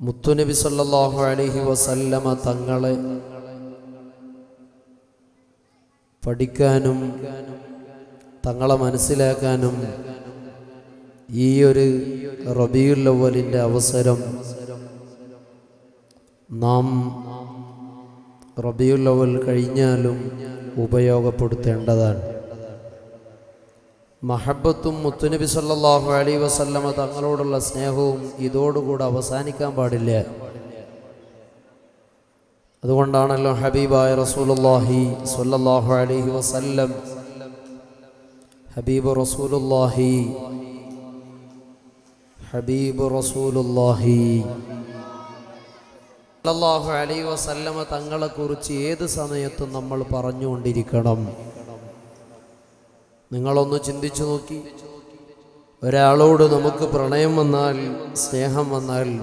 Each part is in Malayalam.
മുത്തുനബി സല്ലല്ലാഹു അലൈഹി വസല്ലമ തങ്ങളെ പഠിക്കാനും തങ്ങളെ മനസ്സിലാക്കാനും ഈ ഒരു റബിയുല്ലവലിന്റെ അവസരം നാം റബീഉൽ അവൽ കഴിഞ്ഞാലും ഉപയോഗപ്പെടുത്തേണ്ടതാണ്. മഹബത്തും മുത്തുനബി സല്ലാഹു അലൈഹി വസല്ലമ തങ്ങളോടുള്ള സ്നേഹവും ഇതോടുകൂടെ അവസാനിക്കാൻ പാടില്ല. അതുകൊണ്ടാണല്ലോ ഹബീബായ റസൂലുള്ളാഹി സ്വല്ലല്ലാഹു അലൈഹി വസല്ലം ഹബീബ് റസൂലുള്ളാഹി ഹബീബ് റസൂലുള്ളാഹി അലി അലൈഹി വസല്ലമ തങ്ങളെക്കുറിച്ച് ഏത് സമയത്തും നമ്മൾ പറഞ്ഞുകൊണ്ടിരിക്കണം. നിങ്ങളൊന്ന് ചിന്തിച്ചു നോക്കി. ഒരാളോട് നമുക്ക് പ്രണയം വന്നാൽ സ്നേഹം വന്നാൽ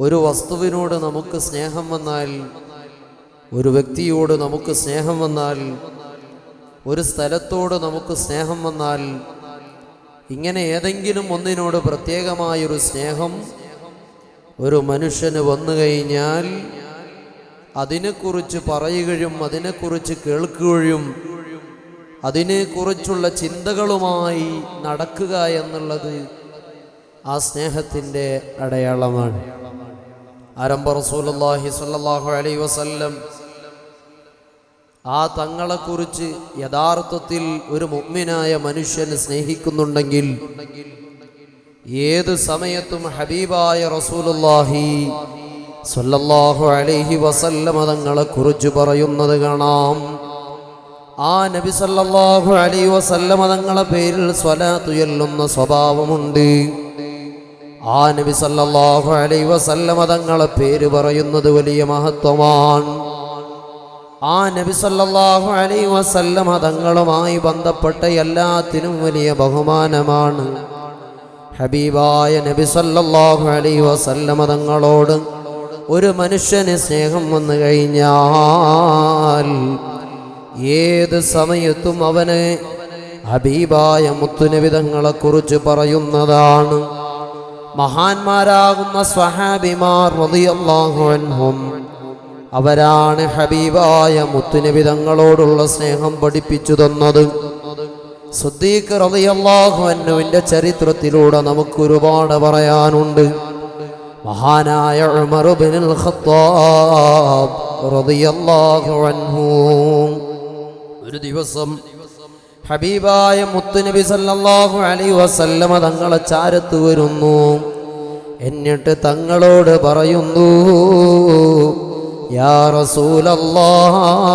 ഒരു വസ്തുവിനോട് നമുക്ക് സ്നേഹം വന്നാൽ ഒരു വ്യക്തിയോട് നമുക്ക് സ്നേഹം വന്നാൽ ഒരു സ്ഥലത്തോട് നമുക്ക് സ്നേഹം വന്നാൽ ഇങ്ങനെ ഏതെങ്കിലും ഒന്നിനോട് പ്രത്യേകമായൊരു സ്നേഹം ഒരു മനുഷ്യന് വന്നു കഴിഞ്ഞാൽ അതിനെക്കുറിച്ച് പറയുകയും അതിനെക്കുറിച്ച് കേൾക്കുകയും അതിനെക്കുറിച്ചുള്ള ചിന്തകളുമായി നടക്കുക എന്നുള്ളത് ആ സ്നേഹത്തിന്റെ അടയാളമാണ്. ആരംഭ റസൂലുള്ളാഹി സ്വല്ലല്ലാഹു അലൈഹി വസല്ലം ആ തങ്ങളെക്കുറിച്ച് യഥാർത്ഥത്തിൽ ഒരു മുഗ്മിനായ മനുഷ്യന് സ്നേഹിക്കുന്നുണ്ടെങ്കിൽ ഏത് സമയത്തും ഹബീബായ റസൂലുള്ളാഹി സ്വല്ലല്ലാഹു അലൈഹി വസല്ലമ തങ്ങളെക്കുറിച്ച് പറയുന്നത് കാണാം. ആ നബി സല്ലല്ലാഹു അലൈഹി വസല്ലമ തങ്ങളെ പേരിൽ സ്വലാത്തു ചൊല്ലുന്ന സ്വഭാവമുണ്ട്. ആ നബി സല്ലല്ലാഹു അലൈഹി വസല്ലമ തങ്ങളെ പേര് പറയുന്നത് വലിയ മഹത്വമാണ്. ആ നബി സല്ലല്ലാഹു അലൈഹി വസല്ലമ തങ്ങളുമായി ബന്ധപ്പെട്ട എല്ലാത്തിനും വലിയ ബഹുമാനമാണ്. ഹബീബായ നബി സല്ലല്ലാഹു അലൈഹി വസല്ലമ തങ്ങളോട് ഒരു മനുഷ്യന് സ്നേഹം വന്നു കഴിഞ്ഞാൽ ഏത് സമയത്തും അവന് ഹബീബായ മുത്തുനബിതങ്ങളെ കുറിച്ച് പറയുന്നതാണ്. മഹാന്മാരാകുന്ന സ്വഹാബിമാർ റളിയല്ലാഹു അൻഹും അവരാണ് ഹബീബായ മുത്തുനബിതങ്ങളോടുള്ള സ്നേഹം പഠിപ്പിച്ചു തന്നത്. സുദ്ദീഖ് റളിയല്ലാഹു അൻഹുവിന്റെ ചരിത്രത്തിലൂടെ നമുക്ക് ഒരുപാട് പറയാനുണ്ട്. മഹാനായ ഉമർ ഇബ്നുൽ ഖത്താബ് റളിയല്ലാഹു അൻഹു ഒരു ദിവസം ഹബീബായ മുത്തുനബി സല്ലാഹു അലൈഹി വസല്ലമ തങ്ങളെ ചാരത്ത് വരുന്നു. എന്നിട്ട് തങ്ങളോട് പറയുന്നു യാ റസൂലല്ലാഹ്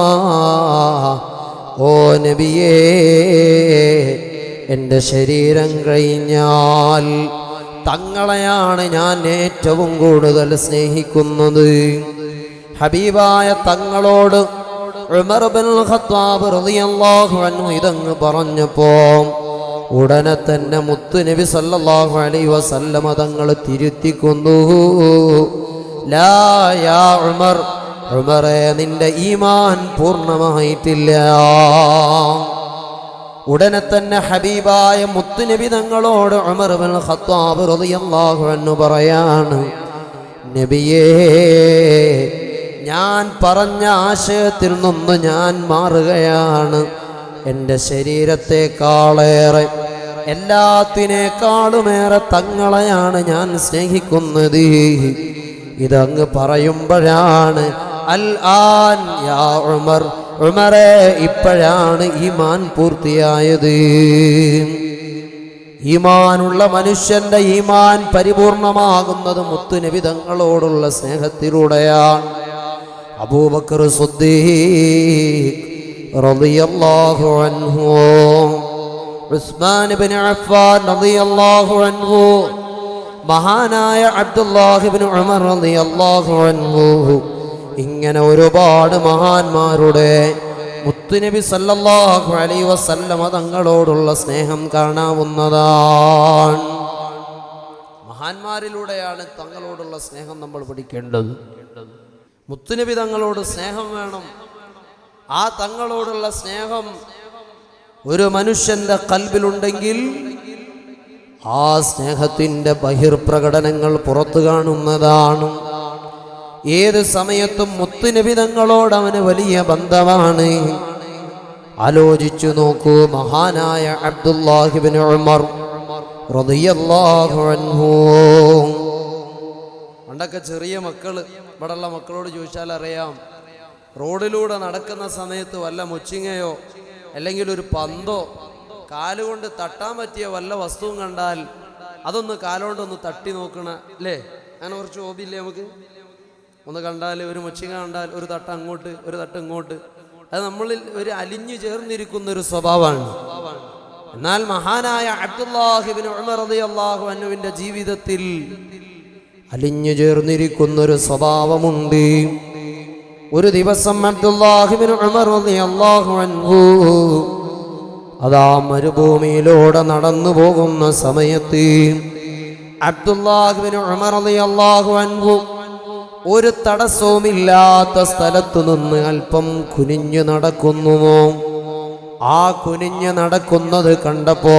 ഓ നബിയേ എന്റെ ശരീരം കഴിഞ്ഞാൽ തങ്ങളെയാണ് ഞാൻ ഏറ്റവും കൂടുതൽ സ്നേഹിക്കുന്നത്. ഹബീബായ തങ്ങളോട് ഇതങ്ങ് പറഞ്ഞപ്പോ ഉടനെ തന്നെ മുത്തു നബി സല്ലാഹു അലൈ വസല്ലമ തങ്ങൾ തിരുത്തിക്കൊന്നു. ലാ യാ ഉമർ ഉമറേ നിന്റെ ഈമാൻ പൂർണമായിട്ടില്ല. ഉടനെ തന്നെ ഹബീബായ മുത്തുനബി തങ്ങളോട് ഉമർ ബിൻ ഖത്താബ് റളിയല്ലാഹു അൻഹു പറയാണ് നബിയേ ഞാൻ പറഞ്ഞ ആശയത്തിൽ നിന്ന് ഞാൻ മാറുകയാണ്. എന്റെ ശരീരത്തെക്കാളേറെ എല്ലാത്തിനേക്കാളുമേറെ തങ്ങളെയാണ് ഞാൻ സ്നേഹിക്കുന്നത്. ഇതങ്ങ് പറയുമ്പോഴാണ് അൽ ആൻ യാ ഉമർ. ഉമറെ ഇപ്പോഴാണ് ഈമാൻ പൂർത്തിയായത്. ഈമാനുള്ള മനുഷ്യന്റെ ഈമാൻ പരിപൂർണമാകുന്നത് മുത്തുനിബിതങ്ങളോടുള്ള സ്നേഹത്തിലൂടെയാണ്. അബൂബക്കർ റളിയല്ലാഹു അൻഹു ഉസ്മാൻ അഫ്ഫാൻ റളിയല്ലാഹു അൻഹു മഹാനായ ഉമർ റളിയല്ലാഹു അൻഹു. ഇങ്ങനെ ഒരുപാട് മഹാന്മാരുടെ മുത്തുനബി സല്ലല്ലാഹു അലൈഹി വസല്ലമ തങ്ങളോടുള്ള സ്നേഹം കാണാവുന്നതാണ്. മഹാന്മാരിലൂടെയാണ് തങ്ങളോടുള്ള സ്നേഹം നമ്മൾ പഠിക്കേണ്ടത്. മുത്തുനബി തങ്ങളോട് സ്നേഹം വേണം. ആ തങ്ങളോടുള്ള സ്നേഹം ഒരു മനുഷ്യന്റെ കൽബിലുണ്ടെങ്കിൽ ആ സ്നേഹത്തിന്റെ ബഹിർപ്രകടനങ്ങൾ പുറത്തു കാണുന്നതാണ്. ഏത് സമയത്തും മുത്തുനിബിതങ്ങളോട് അവന് വലിയ ബന്ധമാണ്. ആലോചിച്ചു നോക്കൂ മഹാനായ അബ്ദുല്ലാഹിബിൻ ഉമർ അൻഹു. പണ്ടൊക്കെ ചെറിയ മക്കൾ ഇവിടെയുള്ള മക്കളോട് ചോദിച്ചാൽ അറിയാം റോഡിലൂടെ നടക്കുന്ന സമയത്ത് വല്ല മുച്ചിങ്ങയോ അല്ലെങ്കിൽ ഒരു പന്തോ കാലുകൊണ്ട് തട്ടാൻ പറ്റിയ വല്ല വസ്തുവും കണ്ടാൽ അതൊന്ന് കാലുകൊണ്ടൊന്ന് തട്ടി നോക്കണ അല്ലേ? അങ്ങനെ കുറച്ച് ഹോബിയില്ലേ നമുക്ക്? ഒന്ന് കണ്ടാൽ ഒരു മുച്ചിങ്ങ കണ്ടാൽ ഒരു തട്ട് അങ്ങോട്ട് ഒരു തട്ട് ഇങ്ങോട്ട്. അത് നമ്മളിൽ ഒരു അലിഞ്ഞു ചേർന്നിരിക്കുന്ന ഒരു സ്വഭാവമാണ്. എന്നാൽ മഹാനായ അബ്ദുല്ലാഹിബിൻ ഉമർ റളിയല്ലാഹു അൻഹുവിന്റെ ജീവിതത്തിൽ അലിഞ്ഞു ചേർന്നിരിക്കുന്ന ഒരു സ്വഭാവമുണ്ട്. ഒരു ദിവസം അബ്ദുല്ലാഹിബിൻ ഉമർ റളിയല്ലാഹു അൻഹു അതാ മരുഭൂമിയിലൂടെ നടന്നു പോകുന്ന സമയത്ത് അബ്ദുല്ലാഹിബിൻ ഉമർ റളിയല്ലാഹു അൻഹു ഒരു തടസ്സവുമില്ലാത്ത സ്ഥലത്തു നിന്ന് അല്പം കുനിഞ്ഞു നടക്കുന്നു ആ കുനിഞ്ഞു നടക്കുന്നത് കണ്ടപ്പോ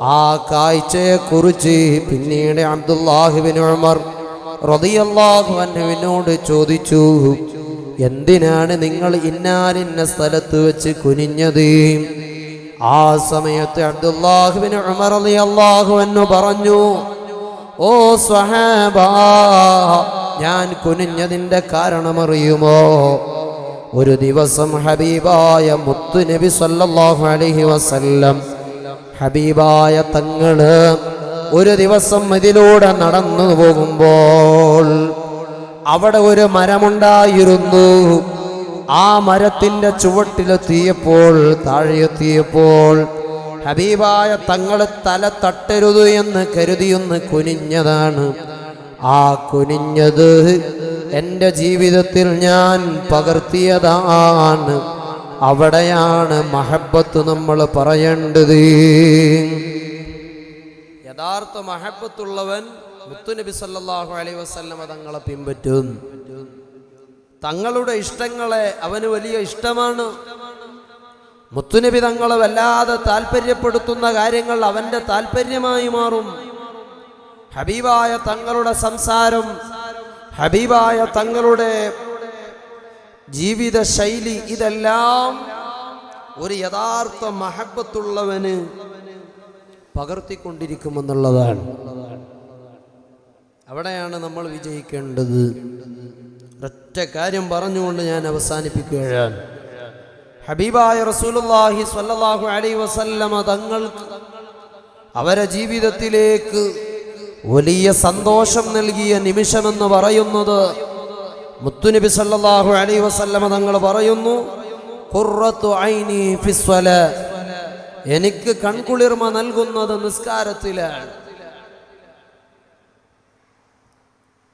ആ കാഴ്ചയെക്കുറിച്ച് പിന്നീട് അബ്ദുല്ലാഹിബിൻ ഉമർ റളിയല്ലാഹു അൻഹുവിനോട് ചോദിച്ചു എന്തിനാണ് നിങ്ങൾ ഇന്നാലിന്ന സ്ഥലത്ത് വെച്ച് കുനിഞ്ഞത്? ആ സമയത്ത് അബ്ദുല്ലാഹുബിൻ ഉമർ റളിയല്ലാഹു അൻഹു പറഞ്ഞു ഓ സ്വഹാബ ഞാൻ കുനിഞ്ഞതിന്റെ കാരണമറിയുമോ? ഒരു ദിവസം ഹബീബായ മുത്തു നബി സല്ലാഹു അലഹി വസല്ലം ഹബീബായ തങ്ങൾ ഒരു ദിവസം ഇതിലൂടെ നടന്നു പോകുമ്പോൾ അവിടെ ഒരു മരമുണ്ടായിരുന്നു. ആ മരത്തിന്റെ ചുവട്ടിലെത്തിയപ്പോൾ താഴെയെത്തിയപ്പോൾ ഹബീബായ തങ്ങൾ തല തട്ടരുത് എന്ന് കരുതിയൊന്ന് കുനിഞ്ഞതാണ്. ആ കുനിഞ്ഞത് എന്റെ ജീവിതത്തിൽ ഞാൻ പകർത്തിയതാണ്. അവിടെയാണ് മഹബത്ത് നമ്മൾ പറയേണ്ടത്. യഥാർത്ഥ മഹബത്തുള്ളവൻ മുത്തുനബി സല്ലാഹു അലൈ വസല്ലമ തങ്ങളെ പിൻപറ്റും. തങ്ങളുടെ ഇഷ്ടങ്ങളെ അവന് വലിയ ഇഷ്ടമാണ്. മുത്തുനബി തങ്ങളെ വല്ലാതെ താല്പര്യപ്പെടുത്തുന്ന കാര്യങ്ങൾ അവന്റെ താല്പര്യമായി മാറും. ഹബീബായ തങ്ങളുടെ സംസാരം ഹബീബായ തങ്ങളുടെ ജീവിത ശൈലി ഇതെല്ലാം ഒരു യഥാർത്ഥ മഹബത്തുള്ളവന് പകർത്തിക്കൊണ്ടിരിക്കുമെന്നുള്ളതാണ്. അവിടെയാണ് നമ്മൾ വിജയിക്കേണ്ടത്. ഒറ്റ കാര്യം പറഞ്ഞുകൊണ്ട് ഞാൻ അവസാനിപ്പിക്കുകയാണ്. ഹബീബായ റസൂലുള്ളാഹി സ്വല്ലല്ലാഹു അലൈഹി വസല്ലമ തങ്ങൾ അവരെ ജീവിതത്തിലേക്ക് വലിയ സന്തോഷം നൽകിയ നിമിഷമെന്ന് പറയുന്നത് മുത്തുനബി സല്ലല്ലാഹു അലൈഹി വസല്ലമ തങ്ങൾ പറയുന്നു ഖുർറത്തു ഐനി ഫിസ്വല എനിക്ക് കൺകുളിർമ നൽകുന്നത് നിസ്കാരത്തിലാണ്.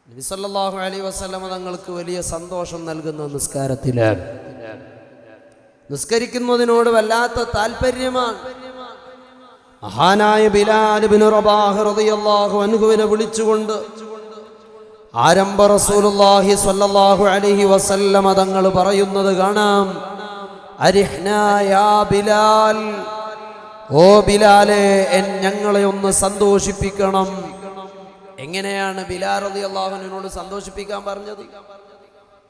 നബി സല്ലല്ലാഹു അലൈഹി വസല്ലമ തങ്ങൾക്ക് വലിയ സന്തോഷം നൽകുന്ന നിസ്കാരത്തിലാണ്. നിസ്കരിക്കുന്നതിനോട് വല്ലാത്ത താല്പര്യമാണ് മഹാനായ ബിലാൽ ബിൻ റബാഹ് റളിയല്ലാഹു അൻഹുവിനെ വിളിച്ചുകൊണ്ട് ആരംഭ റസൂലുള്ളാഹി സ്വല്ലല്ലാഹു അലൈഹി വസല്ലമ തങ്ങൾ പറയുന്നത് കാണാം. ബിലാൽ. ഓ ബിലാലെ എൻ ഞങ്ങളെ ഒന്ന് സന്തോഷിപ്പിക്കണം. എങ്ങനെയാണ് ബിലാൽ റളിയല്ലാഹുവിനോട് സന്തോഷിപ്പിക്കാൻ പറഞ്ഞത്?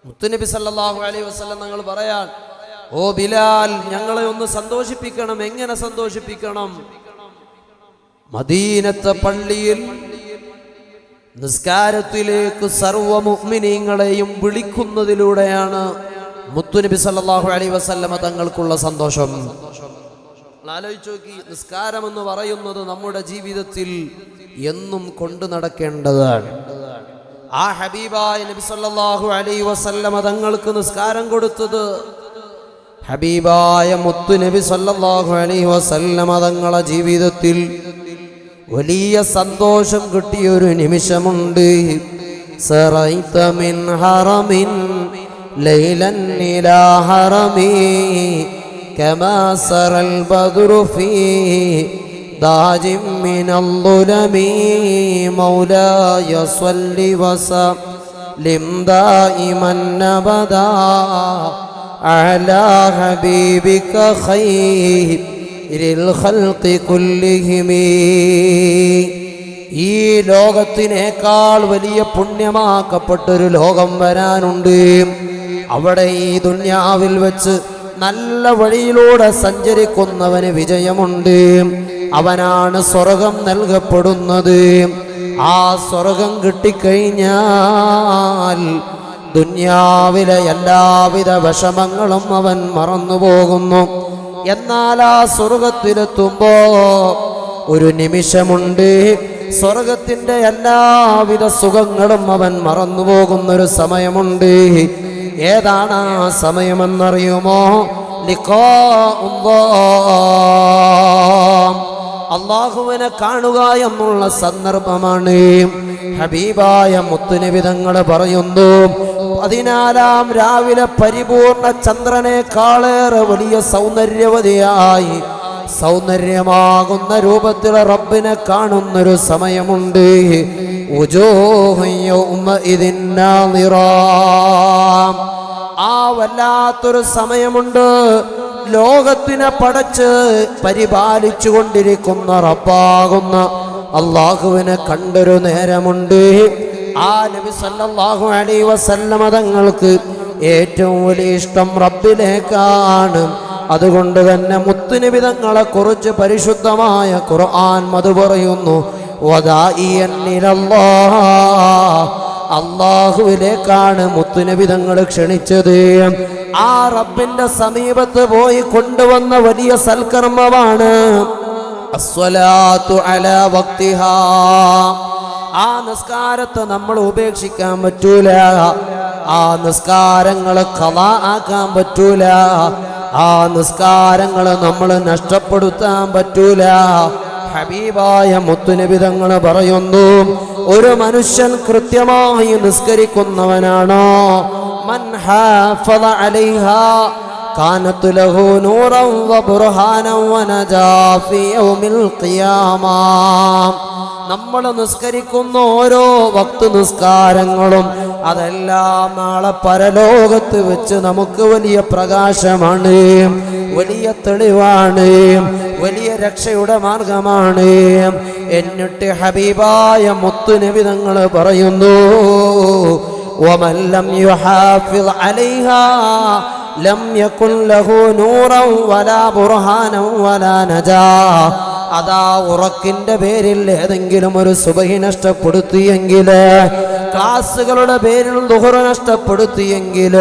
മുത്തുനബി സല്ലല്ലാഹു അലൈഹി വസല്ലം തങ്ങൾ പറയാൻ ഓ ബിലാൽ ഞങ്ങളെ ഒന്ന് സന്തോഷിപ്പിക്കണം. എങ്ങനെ സന്തോഷിപ്പിക്കണം? മദീനത്തെ പള്ളിയിൽ നിസ്കാരത്തിലേക്ക് സർവ മുഅ്മിനീങ്ങളെയും വിളിക്കുന്നതിലൂടെയാണ് മുത്തുനബി സല്ലാഹു അലൈഹി വസല്ലമ തങ്ങൾക്കുള്ള സന്തോഷം. ആലോചിച്ചു നോക്കി നിസ്കാരം എന്ന് പറയുന്നത് നമ്മുടെ ജീവിതത്തിൽ എന്നും കൊണ്ടു നടക്കേണ്ടതാണ്. ആ ഹബീബായ നബി സല്ലാഹു അലൈഹി വസല്ലമ തങ്ങൾക്ക് നിസ്കാരം കൊടുത്തത് ഹബീബായ മുത്തു നബി സല്ലല്ലാഹു അലൈഹി വസല്ലമ തങ്ങളെ ജീവിതത്തിൽ വലിയ സന്തോഷം കിട്ടിയ ഒരു നിമിഷമുണ്ട് സറൈത മിൻ ഹറമിൻ ലൈലൻ ഇലാ ഹറമി كما سرى البدر في داج من الظلم مولاي صل وسلم دائما ابدا على حبيبك خير للخلق كلهم ഈ ലോകത്തിനേക്കാൾ വലിയ പുണ്യമാക്കപ്പെട്ടൊരു ലോകം വരാനുണ്ട്. അവിടെ ഈ ദുന്യാവിൽ വെച്ച് നല്ല വഴിയിലൂടെ സഞ്ചരിക്കുന്നവന് വിജയമുണ്ട്. അവനാണ് സ്വർഗം നൽകപ്പെടുന്നത്. ആ സ്വർഗം കിട്ടിക്കഴിഞ്ഞാൽ ദുന്യാവിലെ എല്ലാവിധ വിഷമങ്ങളും അവൻ മറന്നുപോകുന്നു. എന്നാൽ ആ സ്വർഗത്തിലെത്തുമ്പോ ഒരു നിമിഷമുണ്ട്. സ്വർഗത്തിന്റെ എല്ലാവിധ സുഖങ്ങളും അവൻ മറന്നുപോകുന്നൊരു സമയമുണ്ട്. ഏതാണ് ആ സമയമെന്നറിയുമോ? ലിഖാഉല്ലാഹ്. അള്ളാഹുവിനെ കാണുക എന്നുള്ള സന്ദർഭമാണ്. ഹബീബായ മുത്തുനിവിധങ്ങൾ പറയുന്നു പതിനാലാം രാവിലെ പരിപൂർണ ചന്ദ്രനേക്കാളേറെ വലിയ സൗന്ദര്യവതിയായി സൗന്ദര്യമാകുന്ന രൂപത്തിൽ റബ്ബിനെ കാണുന്നൊരു സമയമുണ്ട്. ആ വല്ലാത്തൊരു സമയമുണ്ട്. ലോകത്തിനെ പടച്ച് പരിപാലിച്ചു കൊണ്ടിരിക്കുന്ന റബ്ബാകുന്ന അള്ളാഹുവിനെ കണ്ടൊരു നേരമുണ്ട്. ആ നബി സല്ലാഹു അലൈ വസല്ലമ തങ്ങൾക്ക് ഏറ്റവും വലിയ ഇഷ്ടം റബ്ബിലേക്കാണ്. അതുകൊണ്ട് തന്നെ മുത്തുനബി തങ്ങളെ കുറിച്ച് പരിശുദ്ധമായ ഖുർആൻ മത് പറയുന്നു വദാഇയൻ ഇലല്ലാഹ് അള്ളാഹുവിലേക്കാണ് മുത്തുനബി തങ്ങൾ ക്ഷണിച്ചത്. ആ റബ്ബിന്റെ സമീപത്ത് പോയി കൊണ്ടുവന്ന വലിയ സൽക്കർമ്മമാണ്. ആ നിസ്കാരത്തെ നമ്മൾ ഉപേക്ഷിക്കാൻ പറ്റൂല. ആ നിസ്കാരങ്ങൾ കഥ ആക്കാൻ പറ്റൂല. ആ നിസ്കാരങ്ങൾ നമ്മൾ നഷ്ടപ്പെടുത്താൻ പറ്റൂല. ഹബീബായ മുത്തുനിബിതങ്ങൾ പറയുന്നു ഒരു മനുഷ്യൻ കൃത്യമായി നിസ്കരിക്കുന്നവനാണോ? മൻ ഹാഫള അലൈഹാ كانت له نورا وبرهانا ونجا في يوم القيامة നമ്മൾ നിസ്കരിക്കുന്ന ഓരോ ഭക്തു നിസ്കാരങ്ങളും അതെല്ലാം നാളെ പരലോകത്ത് വെച്ച് നമുക്ക് വലിയ പ്രകാശമാണ് വലിയ തെളിവാണ് വലിയ രക്ഷയുടെ മാർഗമാണ് എന്നിട്ട് ഹബീബായ മുത്തുനബി തങ്ങൾ പറയുന്നു ومن لم يحافظ عليها لم يكن له نورا ولا برهانا ولا نجا അതാ ഉറക്കിന്റെ പേരിൽ ഏതെങ്കിലും ഒരു സുബഹി നഷ്ടപ്പെടുത്തിയെങ്കിൽ ക്ലാസ്സുകളുടെ പേരിൽ ദുഹറ നഷ്ടപ്പെടുത്തിയെങ്കിൽ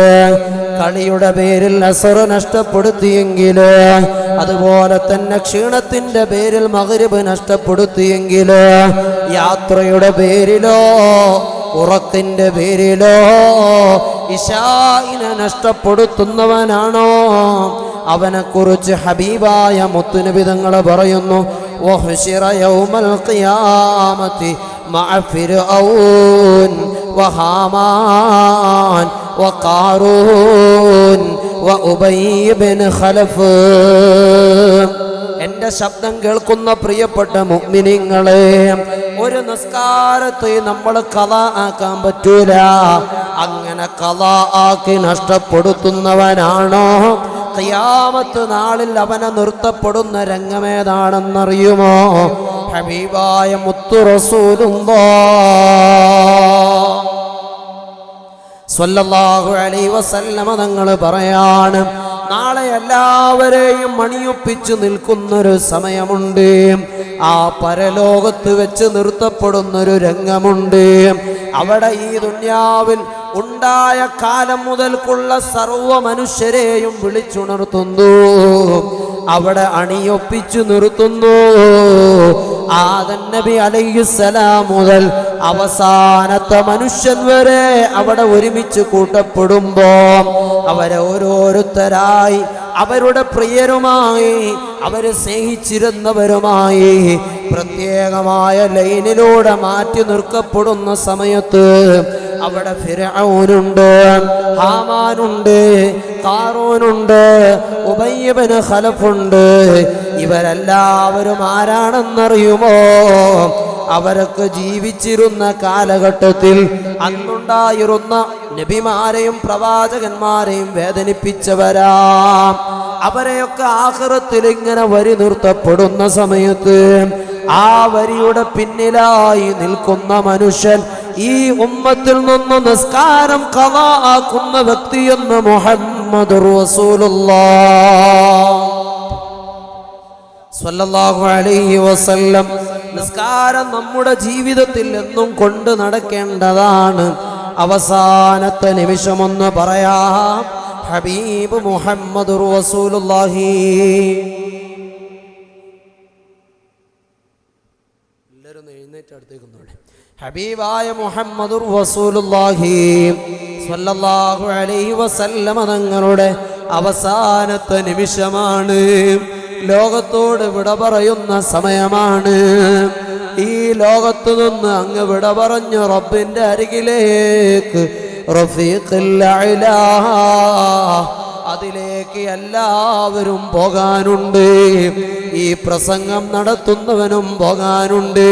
കളിയുടെ പേരിൽ അസറ് നഷ്ടപ്പെടുത്തിയെങ്കിൽ അതുപോലെ തന്നെ ക്ഷീണത്തിന്റെ പേരിൽ മകരുവ് നഷ്ടപ്പെടുത്തിയെങ്കിൽ യാത്രയുടെ പേരിലോ ഉറക്കിന്റെ പേരിലോ ഇഷായിനെ നഷ്ടപ്പെടുത്തുന്നവനാണോ? അവനെക്കുറിച്ച് ഹബീബായ മുത്തുനിബിതങ്ങൾ പറയുന്നു എന്റെ ശബ്ദം കേൾക്കുന്ന പ്രിയപ്പെട്ട മുഗ്മിനിങ്ങളെ ഒരു നിസ്കാരത്തെ നമ്മൾ കഥ ആക്കാൻ പറ്റൂല. അങ്ങനെ കഥ ആക്കി നഷ്ടപ്പെടുത്തുന്നവനാണോ? ഖിയാമത്ത് നാളിൽ അവനെ നിർത്തപ്പെടുന്ന രംഗമേതാണെന്നറിയുമോ? ഹബീബായ മുത്തു സ്വല്ലല്ലാഹു അലൈഹി വസല്ലമ തങ്ങൾ പറയാണ് നാളെ എല്ലാവരെയും മണിയൊപ്പിച്ചു നിൽക്കുന്നൊരു സമയമുണ്ട്. ആ പരലോകത്ത് വെച്ച് നിർത്തപ്പെടുന്നൊരു രംഗമുണ്ട്. അവിടെ ഈ ദുന്യാവിൽ ഉണ്ടായ കാലം മുതൽക്കുള്ള സർവ മനുഷ്യരെയും വിളിച്ചുണർത്തുന്നു. അവിടെ അണിയൊപ്പിച്ചു നിർത്തുന്നു. ആദൻ നബി അലൈഹിസ്സലാം മുതൽ അവസാനത്തെ മനുഷ്യൻ വരെ അവിടെ ഒരുമിച്ച് കൂട്ടപ്പെടുമ്പോ അവരെ ഓരോരുത്തരായി അവരുടെ പ്രിയരുമായി അവരെ സ്നേഹിച്ചിരുന്നവരുമായി പ്രത്യേകമായ ലൈനിലൂടെ മാറ്റി നിർക്കപ്പെടുന്ന സമയത്ത് അവിടെ ഫിറഔനുണ്ട് ഹാമാനുണ്ട് കാറൂനുണ്ട് ഉബയ്യബന് ഖലഫുണ്ട്. ഇവരെല്ലാവരും ആരാണെന്നറിയുമോ? അവരൊക്കെ ജീവിച്ചിരുന്ന കാലഘട്ടത്തിൽ അന്നുണ്ടായിരുന്ന നബിമാരെയും പ്രവാചകന്മാരെയും വേദനിപ്പിച്ചവരാ. അവരെയൊക്കെ ആഹ്റത്തിൽ ഇങ്ങനെ വരി നിർത്തപ്പെടുന്ന സമയത്ത് ആ വരിയുടെ പിന്നിലായി നിൽക്കുന്ന മനുഷ്യൻ ഈ ഉമ്മത്തിൽ നിന്ന് നിസ്കാരം കഥ ആക്കുന്ന വ്യക്തിയെന്ന് മുഹമ്മദ് അലൈഹി വസല്ലം. നിസ്കാരം നമ്മുടെ ജീവിതത്തിൽ എന്നും കൊണ്ട് നടക്കേണ്ടതാണ്. അവസാനത്തെ നിമിഷമൊന്ന് പറയാം. ഹബീബ് മുഹമ്മദ് റസൂലുള്ളാഹി എല്ലാവരും എഴുന്നേറ്റ് അടുത്തേക്ക്. ഹബീബായ മുഹമ്മദ് റസൂലുള്ളാഹി സ്വല്ലല്ലാഹു അലൈഹി വസല്ലമ തങ്ങളുടെ അവസാനത്തെ നിമിഷമാണ് ലോകത്തോട് വിട പറയുന്ന സമയമാണ് ഈ ലോകത്തു നിന്ന് അങ്ങ് വിട പറഞ്ഞു റബ്ബിന്റെ അരികിലേക്ക്. അതിലേക്ക് എല്ലാവരും പോകാനുണ്ട്. ഈ പ്രസംഗം നടത്തുന്നവനും പോകാനുണ്ട്.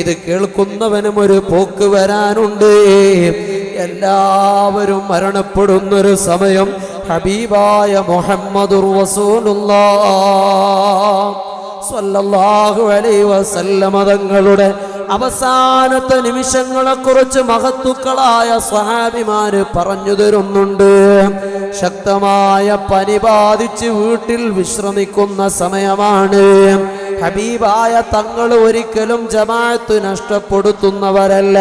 ഇത് കേൾക്കുന്നവനും ഒരു പോക്ക് വരാനുണ്ട്. എല്ലാവരും മരണപ്പെടുന്നൊരു സമയം ഹബീബായ മുഹമ്മദ് വസൂലുള്ള സ്വല്ലല്ലാഹു അലൈഹി വസല്ലമ തങ്ങളുടെ അവസാനത്തെ നിമിഷങ്ങളെ കുറിച്ച് മഹത്തുക്കളായ സ്വഹാബിമാര് പറഞ്ഞു തരുന്നുണ്ട്. ശക്തമായ പനി ബാധിച്ച് വീട്ടിൽ വിശ്രമിക്കുന്ന സമയമാണ്. ഹബീബായ തങ്ങൾ ഒരിക്കലും ജമാഅത്ത് നഷ്ടപ്പെടുത്തുന്നവരല്ല.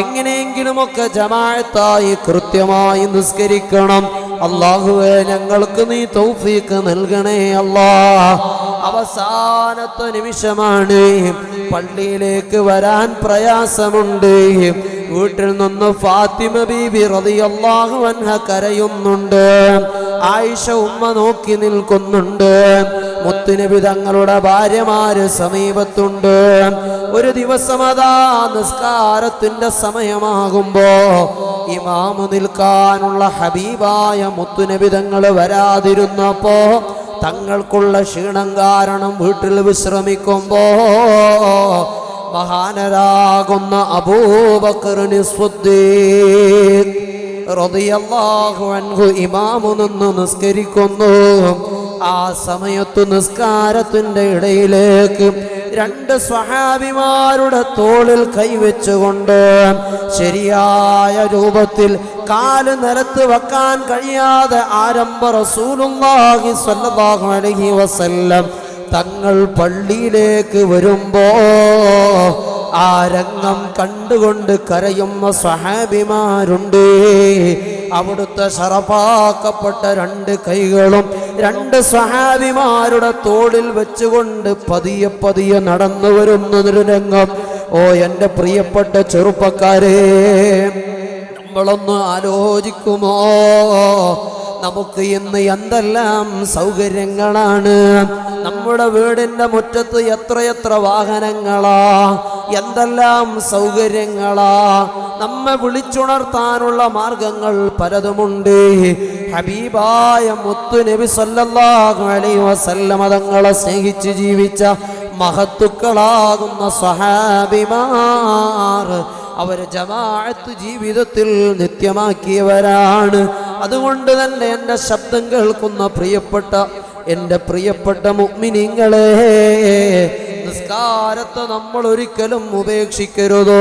എങ്ങനെയെങ്കിലുമൊക്കെ ജമാഅത്തായി കൃത്യമായി നിസ്കരിക്കണം. അള്ളാഹുവെ ഞങ്ങൾക്ക് നീ തൗഫീക്ക് നൽകണേ അല്ലാ അവസാനത്തെ നിമിഷമാണ്. പള്ളിയിലേക്ക് വരാൻ പ്രയാസമുണ്ട്. വീട്ടിൽ നിന്ന് ഫാത്തിമ ബീബി റളിയല്ലാഹു അൻഹ കരയുന്നുണ്ട്. ആയിഷ ഉമ്മ നോക്കി നിൽക്കുന്നുണ്ട്. മുത്തുനബി തങ്ങളുടെ ഭാര്യമാര് സമീപത്തുണ്ട്. ഒരു ദിവസം അതാ നിസ്കാരത്തിന്റെ സമയമാകുമ്പോ ഇമാമു നിൽക്കാനുള്ള ഹബീബായ മുത്തുനബി തങ്ങൾ വരാതിരുന്നപ്പോ തങ്ങൾക്കുള്ള ക്ഷീണം കാരണം വീട്ടിൽ വിശ്രമിക്കുമ്പോ മഹാനരാകുന്ന അബൂബക്കറിന് റളിയല്ലാഹു അൻഹു ഇമാമു നിന്ന് നിസ്കരിക്കുന്നു. ആ സമയത്തു നിസ്കാരത്തിന്റെ ഇടയിലേക്ക് രണ്ട് സ്വഹാബിമാരുടെ തോളിൽ കൈവച്ചുകൊണ്ട് ശരിയായ രൂപത്തിൽ കാൽ നിലത്ത് വെക്കാൻ കഴിയാതെ ആരംഭ റസൂലുള്ളാഹി സ്വല്ലല്ലാഹു അലൈഹി വസല്ലം തങ്ങൾ പള്ളിയിലേക്ക് വരുമ്പോ ആ രംഗം കണ്ടുകൊണ്ട് കരയുന്ന സഹാബിമാരുണ്ട് അവിടുത്തെ ശറപ്പാക്കപ്പെട്ട രണ്ട് കൈകളും രണ്ട് സഹാബിമാരുടെ തോളിൽ വെച്ചുകൊണ്ട് പതിയെ പതിയെ നടന്നു വരുന്നതൊരു രംഗം. ഓ എന്റെ പ്രിയപ്പെട്ട ചെറുപ്പക്കാരെ നമ്മളൊന്ന് ആലോചിക്കുമോ? നമുക്ക് ഇന്ന് എന്തെല്ലാം സൗകര്യങ്ങളാണ്? നമ്മുടെ വീടിന്റെ മുറ്റത്ത് എത്രയെത്ര വാഹനങ്ങളാ? എന്തെല്ലാം സൗകര്യങ്ങളാ? നമ്മെ വിളിച്ചുണർത്താനുള്ള മാർഗങ്ങൾ പലതുമുണ്ട്. ഹബീബായ മുത്തു നബി സല്ലല്ലാഹു അലൈഹി വസല്ലമ തങ്ങളെ സ്നേഹിച്ച് ജീവിച്ച മഹത്തുക്കളാകുന്ന സഹാബിമാർ അവർ ജമാഅത്ത് ജീവിതത്തിൽ നിത്യമാക്കിയവരാണ്. അതുകൊണ്ട് തന്നെ എന്റെ ശബ്ദം കേൾക്കുന്ന പ്രിയപ്പെട്ട എന്റെ പ്രിയപ്പെട്ട മുഗ്മിനിങ്ങളെ നിസ്കാരത്തെ നമ്മൾ ഒരിക്കലും ഉപേക്ഷിക്കരുതോ?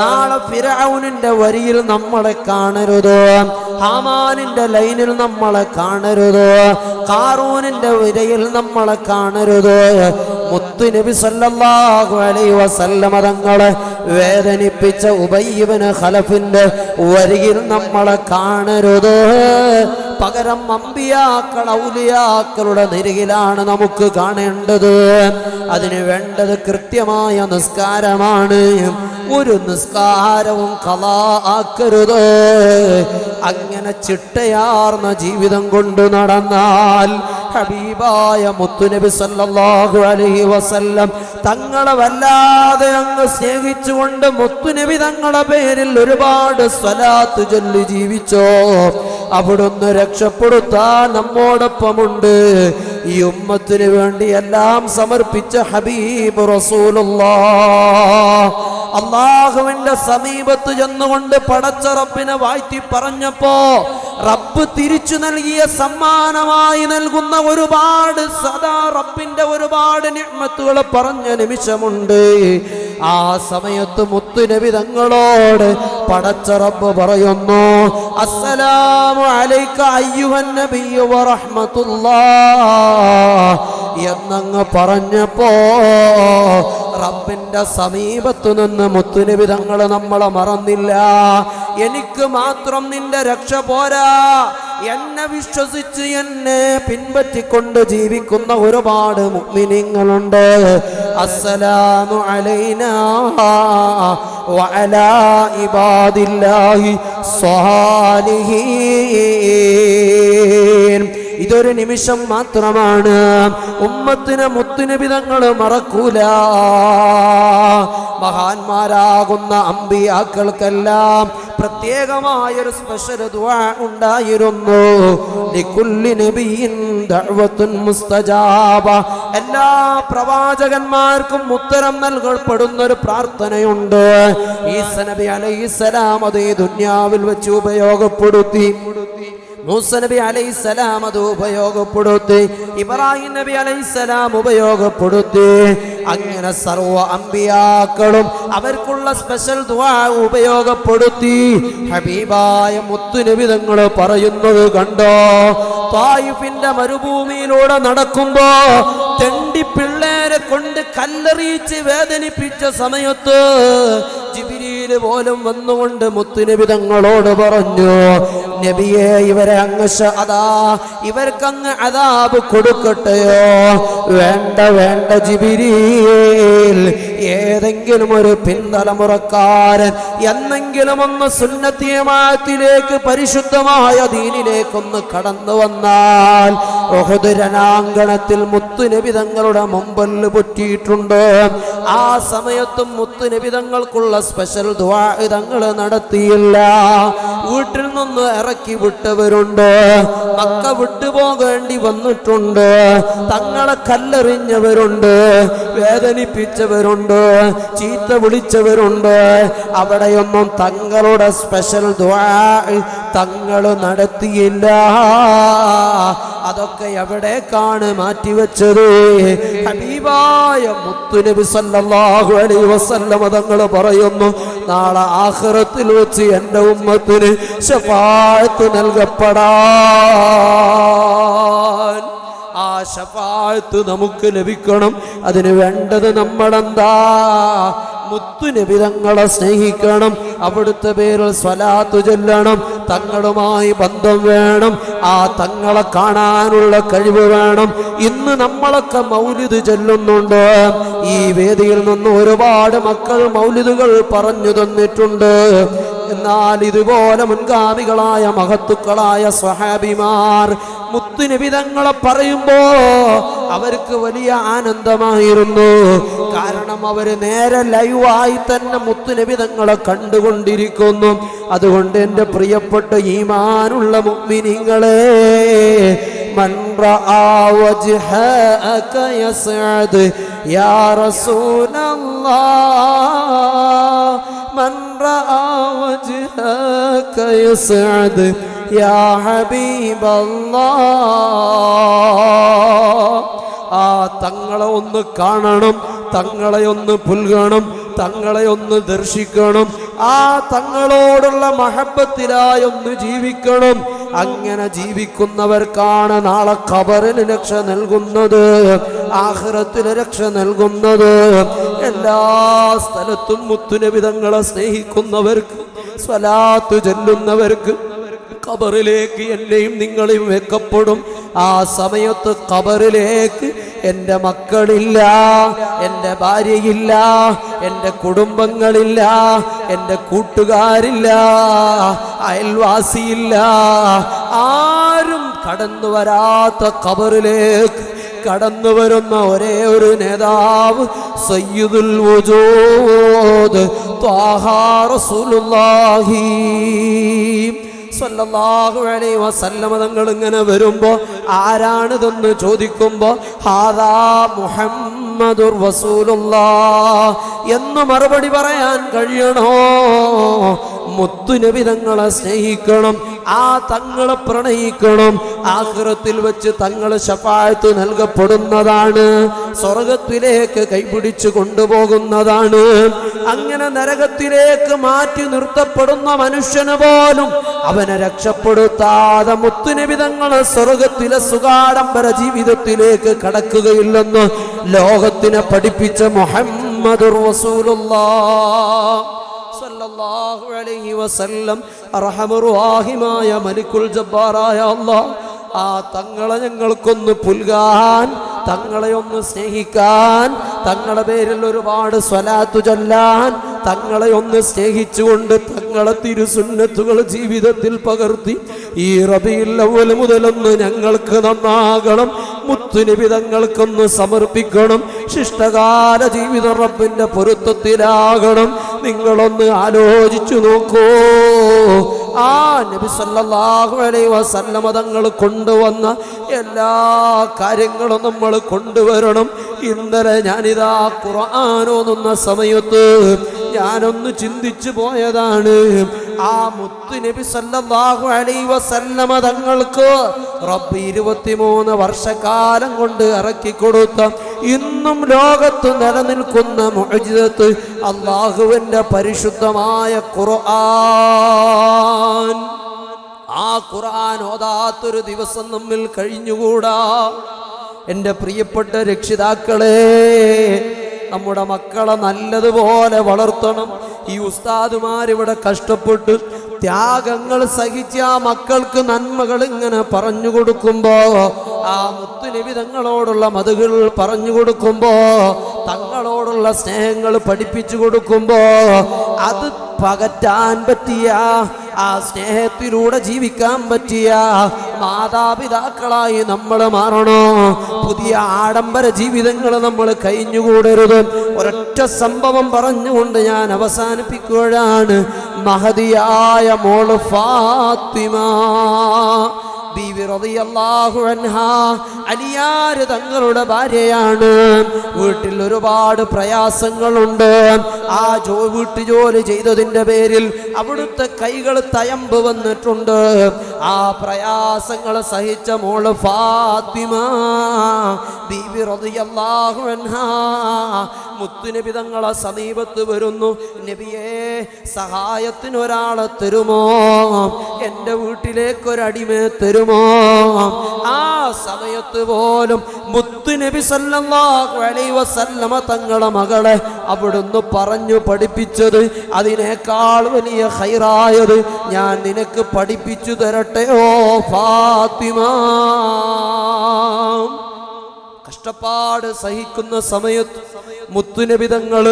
നാളെ ഫിറൌനിന്റെ വരിയിൽ നമ്മളെ കാണരുതോ? ഹാമാനിന്റെ ലൈനിൽ നമ്മളെ കാണരുതോ? കാറൂനിന്റെ വിരയിൽ നമ്മളെ കാണരുതോ? മുത്തു നബി സല്ലല്ലാഹു അലൈഹി വസല്ലമ തങ്ങളെ വേദനിപ്പിച്ച ഉബയ്യബിന് ഖലഫിന്റെ വരിയിൽ നമ്മളെ കാണരുത്. പകരം അമ്പിയാക്കൾ ഔലിയാക്കളുടെ നിരകിലാണ് നമുക്ക് കാണേണ്ടത്. അതിന് വേണ്ടത് കൃത്യമായ നിസ്കാരമാണ്. ഒരു നിസ്കാരവും കലാ ആക്കരുത്. അങ്ങനെ ചിട്ടയാർന്ന ജീവിതം കൊണ്ട് നടന്നാൽ ഹബീബായ മുത്തുനബി സല്ലല്ലാഹു അലൈഹി വസല്ലം തങ്ങളെ വല്ലാതെ അങ്ങ് സ്നേഹിച്ചുകൊണ്ട് മുത്തുനബി തങ്ങളെ പേരിൽ ഒരുപാട് സ്വലാത്ത് ചൊല്ലി ജീവിച്ചോ? അവിടുന്ന് രക്ഷപ്പെടുത്താൻ നമ്മോടൊപ്പമുണ്ട്. ഈ ഉമ്മത്തിന് വേണ്ടി എല്ലാം സമർപ്പിച്ച ഹബീബ് റസൂലുള്ള അള്ളാഹുവിന്റെ സമീപത്ത് ചെന്നുകൊണ്ട് പടച്ചറപ്പിനെ വാഴ്ത്തി പറഞ്ഞപ്പോ റബ്ബ് തിരിച്ചു നൽകിയ സമ്മാനമായി നൽകുന്ന ഒരുപാട് സദാ റബ്ബിന്റെ ഒരുപാട് നിഅ്മത്തുകൾ പറഞ്ഞ നിമിഷമുണ്ട്. ആ സമയത്ത് മുത്തുനബി തങ്ങളോട് പടച്ച റബ്ബ് പറയുന്നു അസ്സലാമു അലൈക എന്നങ്ങ് പറഞ്ഞപ്പോ റബ്ബിന്റെ സമീപത്തു നിന്ന് മുത്തുനബി തങ്ങൾ നമ്മളെ മറന്നില്ല. എനിക്ക് മാത്രം നിന്റെ രക്ഷ പോരാ. എന്നെ വിശ്വസിച്ച് എന്നെ പിൻപറ്റിക്കൊണ്ട് ജീവിക്കുന്ന ഒരുപാട് മുഗ്മിനിങ്ങളുണ്ട്. അസ്സലാമു അലൈനാ വഅലാ ഇബാദില്ലാഹി സ്വാലിഹീൻ ഇതൊരു നിമിഷം മാത്രമാണ്. ഉമ്മത്തിനെ മുത്തുനിബിതങ്ങൾ മറക്കൂല. മഹാന്മാരാകുന്ന അമ്പിയാക്കൾക്കെല്ലാം പ്രത്യേകമായൊരു സ്പെഷ്യൽ ഉണ്ടായിരുന്നു. എല്ലാ പ്രവാചകന്മാർക്കും ഉത്തരം നൽകപ്പെടുന്ന ഒരു പ്രാർത്ഥനയുണ്ട്. ഈസ നബി അലൈസലാം അത് ഈ ദുന്യാവിൽ വെച്ച് ഉപയോഗപ്പെടുത്തി. മൂസ നബി അലൈഹിസ്സലാം അത് ഉപയോഗപ്പെടുത്തി ഇബ്രാഹിം നബി അലൈഹിസ്സലാം ഉപയോഗപ്പെടുത്തി. അങ്ങനെ സർവ അമ്പിയാക്കളും അവർക്കുള്ള സ്പെഷ്യൽ ദുആ ഉപയോഗപ്പെടുത്തി. ഹബീബായ മുത്തുനബി തങ്ങൾ പറയുന്നത് കണ്ടോ? തായിഫിന്റെ മരുഭൂമിയിലൂടെ നടക്കുമ്പോ തെണ്ടി പിള്ളേരെ കൊണ്ട് കല്ലെറിയിച്ച് വേദനിപ്പിച്ച സമയത്ത് ജിബിരിയിൽ പോലും വന്നുകൊണ്ട് മുത്തുനബി തങ്ങളോട് പറഞ്ഞു നബിയെ ഇവരെ അങ്ങ് അതാ ഇവർക്കങ്ങ് അതാബ് കൊടുക്കട്ടെയോ? വേണ്ട വേണ്ട ജിബിരിയിൽ ഏതെങ്കിലും ഒരു പിന്തലമുറക്കാരൻ എന്നെങ്കിലും ഒന്ന് സുന്നത്തിയമാത്തിലേക്ക് പരിശുദ്ധമായ ദീനിലേക്കൊന്ന് കടന്നു വന്നാൽ രണാങ്കണത്തിൽ മുത്തുനബി തങ്ങളുടെ മുമ്പിൽ പൊറ്റിയിട്ടുണ്ട്. ആ സമയത്തും മുത്തുനബി തങ്ങൾക്കുള്ള സ്പെഷ്യൽ തങ്ങൾ നടത്തിയില്ല. വീട്ടിൽ നിന്ന് ഇറക്കി വിട്ടവരുണ്ട്. മക്ക വിട്ടുപോകേണ്ടി വന്നിട്ടുണ്ട്. തങ്ങളെ കല്ലെറിഞ്ഞവരുണ്ട്. വേദനിപ്പിച്ചവരുണ്ട്. ചീത്ത വിളിച്ചവരുണ്ട്. അവിടെയൊന്നും തങ്ങളുടെ സ്പെഷ്യൽ തങ്ങൾ നടത്തിയില്ല. അതൊക്കെ എവിടേക്കാണ് മാറ്റിവെച്ചത്? ഹബീബായ മുത്തുനബി സല്ലല്ലാഹു അലൈഹി വസല്ലമ തങ്ങൾ പറയുന്നു നാളെ ആഖിറത്തിൽ വെച്ച് എന്റെ ഉമ്മത്തിന് ശഫാഅത്ത് നൽകപ്പെടാൻ. ആ ശഫാഅത്ത് നമുക്ക് ലഭിക്കണം. അതിന് വേണ്ടത് നമ്മളെന്താ? മുത്തു നബിതങ്ങളെ സ്നേഹിക്കണം. അവിടുത്തെ പേരിൽ സ്വലാത്തു ചൊല്ലണം. തങ്ങളുമായി ബന്ധം വേണം. ആ തങ്ങളെ കാണാനുള്ള കഴിവ് വേണം. ഇന്ന് നമ്മളൊക്കെ മൗലിത് ചൊല്ലുന്നുണ്ട്. ഈ വേദിയിൽ നിന്ന് ഒരുപാട് മക്കൾ മൗലിതുകൾ പറഞ്ഞു തന്നിട്ടുണ്ട്. എന്നാൽ ഇതുപോലെ മുൻഗാമികളായ മഹത്തുക്കളായ സ്വഹാബിമാർ മുത്തുനിബിതങ്ങളെ പറയുമ്പോ അവർക്ക് വലിയ ആനന്ദമായിരുന്നു കാരണം അവര് നേരെ ലൈവായി തന്നെ മുത്തുനിബിതങ്ങളെ കണ്ടുകൊണ്ടിരിക്കുന്നു അതുകൊണ്ട് എൻ്റെ പ്രിയപ്പെട്ട ഈമാനുള്ള മുഗ്മിനിങ്ങളെ من رأى وجهك يسعد يا رسول الله من رأى وجهك يسعد يا حبيب الله ആ തങ്ങളെ ഒന്ന് കാണണം തങ്ങളെ ഒന്ന് പുൽകണം തങ്ങളെ ഒന്ന് ദർശിക്കണം ആ തങ്ങളോടുള്ള മഹബത്തിലായി ഒന്ന് ജീവിക്കണം അങ്ങനെ ജീവിക്കുന്നവർക്കാണ് നാളെ ഖബറിന് രക്ഷ നൽകുന്നത് ആഹ്റത്തിന് രക്ഷ നൽകുന്നത് എല്ലാ സ്ഥലത്തും മുത്തുനബിതങ്ങളെ സ്നേഹിക്കുന്നവർക്ക് സ്വലാത്ത് ചെല്ലുന്നവർക്ക് ഖബറിലേക്ക് എന്നെയും നിങ്ങളെയും വെക്കപ്പെടും. ആ സമയത്ത് ഖബറിലേക്ക് എന്റെ മക്കളില്ല എന്റെ ഭാര്യയില്ല എന്റെ കുടുംബങ്ങളില്ല എന്റെ കൂട്ടുകാരില്ല അയൽവാസിയില്ല. ആരും കടന്നു വരാത്ത ഖബറിലേക്ക് കടന്നു വരുന്ന ഒരേ ഒരു നേതാവ് സയ്യിദുൽ വജൂദ് റസൂലുള്ളാഹി. സല്ലല്ലാഹു അലൈഹി വസല്ലമ തങ്ങൾ ഇങ്ങനെ വരുമ്പോ ആരാണിതെന്ന് ചോദിക്കുമ്പോ ഹാദാ മുഹമ്മദുർ എന്ന് മറുപടി പറയാൻ കഴിയണോ? മുത്തുനബി തങ്ങളെ സ്നേഹിക്കണം ആ തങ്ങളെ പ്രണയിക്കണം. ആഹ്റത്തിൽ വെച്ച് തങ്ങളെ ശപായത്ത് നൽകപ്പെടുന്നതാണ്. സ്വർഗത്തിലേക്ക് കൈപിടിച്ചു കൊണ്ടുപോകുന്നതാണ്. അങ്ങനെ നരകത്തിലേക്ക് മാറ്റി നിർത്തപ്പെടുന്ന മനുഷ്യന് പോലും അവനെ രക്ഷപ്പെടുത്താതെ മുത്തുനിബിതങ്ങളെ സ്വർഗത്തിലെ സുഗാഡംബര ജീവിതത്തിലേക്ക് കടക്കുകയില്ലെന്ന് ലോകത്തിനെ പഠിപ്പിച്ച മുഹമ്മദ് സല്ലല്ലാഹു അലൈഹി വസല്ലം അർഹമറുവാഹിമായ മലിക്കുൽ ജബ്ബാറായ അല്ലാഹ് ആ തങ്ങളെ ഞങ്ങൾക്കൊന്ന് പുൽകാൻ തങ്ങളെ ഒന്ന് സ്നേഹിക്കാൻ തങ്ങളുടെ പേരിൽ ഒരുപാട് സ്വലാത്തു ചൊല്ലാൻ തങ്ങളെ ഒന്ന് സ്നേഹിച്ചുകൊണ്ട് തങ്ങളെ തിരുസുന്നത്തുകൾ ജീവിതത്തിൽ പകർത്തി ഈ റബിയിൽ മുതലൊന്ന് ഞങ്ങൾക്ക് നന്നാകണം. മുത്തുനിബി തങ്ങൾക്കൊന്ന് സമർപ്പിക്കണം. ശിഷ്ടകാല ജീവിത റബ്ബിന്റെ പൊരുത്തത്തിലാകണം. നിങ്ങളൊന്ന് ആലോചിച്ചു നോക്കൂ. ആ നബി സല്ലല്ലാഹു അലൈഹി വസല്ലമ കൊണ്ടുവന്ന എല്ലാ കാര്യങ്ങളും നമ്മൾ കൊണ്ടുവരണം. ഇന്നലെ ഞാനിതാ ഖുർആൻ ഓതുന്ന സമയത്ത് ഞാനൊന്ന് ചിന്തിച്ചു പോയതാണ്. ആ മുത്തു നബി സല്ലല്ലാഹു അലൈഹി വസല്ലമ തങ്ങൾക്ക് റബ്ബ് ഇരുപത്തിമൂന്ന് വർഷക്കാലം കൊണ്ട് ഇറക്കി കൊടുത്ത ഇന്നും ലോകത്ത് നിലനിൽക്കുന്ന മുഅ്ജിസത്ത് അള്ളാഹുവിന്റെ പരിശുദ്ധമായ ഖുർആൻ. ആ ഖുർആൻ ഓതാത്തൊരു ദിവസം നമ്മിൽ കഴിഞ്ഞുകൂടാ. എന്റെ പ്രിയപ്പെട്ട രക്ഷിതാക്കളെ നമ്മുടെ മക്കളെ നല്ലതുപോലെ വളർത്തണം. ഈ ഉസ്താദുമാരിവിടെ കഷ്ടപ്പെട്ട് ത്യാഗങ്ങൾ സഹിച്ച ആ മക്കൾക്ക് നന്മകൾ ഇങ്ങനെ പറഞ്ഞു കൊടുക്കുമ്പോ ആ മുത്തുനബി തങ്ങളോടുള്ള മതുകൾ പറഞ്ഞു കൊടുക്കുമ്പോ തങ്ങളോടുള്ള സ്നേഹങ്ങൾ പഠിപ്പിച്ചു കൊടുക്കുമ്പോ അത് പകറ്റാൻ പറ്റിയ ആ സ്നേഹത്തിലൂടെ ജീവിക്കാൻ പറ്റിയ മാതാപിതാക്കളായി നമ്മൾ മാറണോ. പുതിയ ആഡംബര ജീവിതങ്ങൾ നമ്മൾ കഴിഞ്ഞുകൂടരുത്. ഒരൊറ്റ സംഭവം പറഞ്ഞുകൊണ്ട് ഞാൻ അവസാനിപ്പിക്കുകയാണ്. മഹതിയായ മോൾ ഫാത്തിമ. ബീവി റളിയല്ലാഹു അൻഹാ അലിയാര് തങ്ങളുടെ ഭാര്യയാണ്. വീട്ടിൽ ഒരുപാട് പ്രയാസങ്ങളുണ്ട്. ആ ജോ വീട്ടു ജോലി ചെയ്തതിന്റെ പേരിൽ അവിടുത്തെ കൈകൾ തയമ്പ് വന്നിട്ടുണ്ട്. ആ പ്രയാസങ്ങൾ സഹിച്ച മോൾ ഫാത്തിമ ബീവി മുത്തുനബി തങ്ങളെ സമീപത്ത് വരുന്നു. നബിയെ സഹായത്തിന് ഒരാളെ തരുമോ? എന്റെ വീട്ടിലേക്ക് തരുമോ? ആ സമയത്ത് പോലും മുത്തുനബി സല്ലല്ലാഹു അലൈഹി വസല്ലമ തങ്ങളെ മകളെ അവിടുന്ന് പറഞ്ഞു പഠിപ്പിച്ചത് അതിനേക്കാൾ വലിയ ഹൈറായത് ഞാൻ നിനക്ക് പഠിപ്പിച്ചു തരട്ടെ ഓ ഫാത്തിമ. കഷ്ടപ്പാട് സഹിക്കുന്ന സമയത്ത് മുത്തുനബിതങ്ങൾ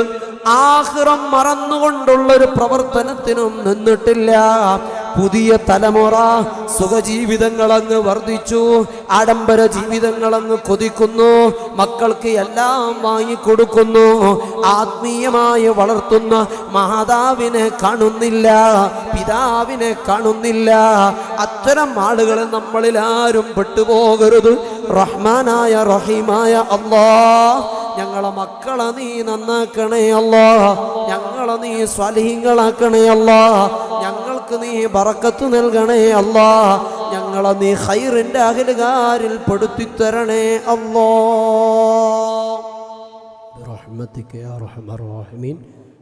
ആഹ്റം മറന്നുകൊണ്ടുള്ളൊരു പ്രവർത്തനത്തിനും നിന്നിട്ടില്ല. പുതിയ തലമുറ സുഖജീവിതങ്ങൾ അങ്ങ് വർദ്ധിച്ചു ആഡംബര ജീവിതങ്ങൾ അങ്ങ് കൊതിക്കുന്നു മക്കൾക്ക് എല്ലാം വാങ്ങിക്കൊടുക്കുന്നു ആത്മീയമായി വളർത്തുന്ന മാതാവിനെ കാണുന്നില്ല പിതാവിനെ കാണുന്നില്ല. അത്തരം ആളുകളെ നമ്മളിൽ ആരും പെട്ടുപോകരുത് റഹ്മാനായ റഹീമായ അള്ളാ ഞങ്ങളെ മക്കളെ നീ നന്നാക്കണേ അല്ലാ ഞങ്ങളെ നീ സ്വലീങ്ങളാക്കണേ അല്ലാ ഞങ്ങൾക്ക് നീ ബറക്കത്ത് നൽകണേ അല്ലാ ഞങ്ങളെ നീ ഹൈറിന്റെ അകലുകാരിൽ പെടുത്തി തരണേ അല്ലോ റഹ്മത്തിക്ക് റഹീമീൻ.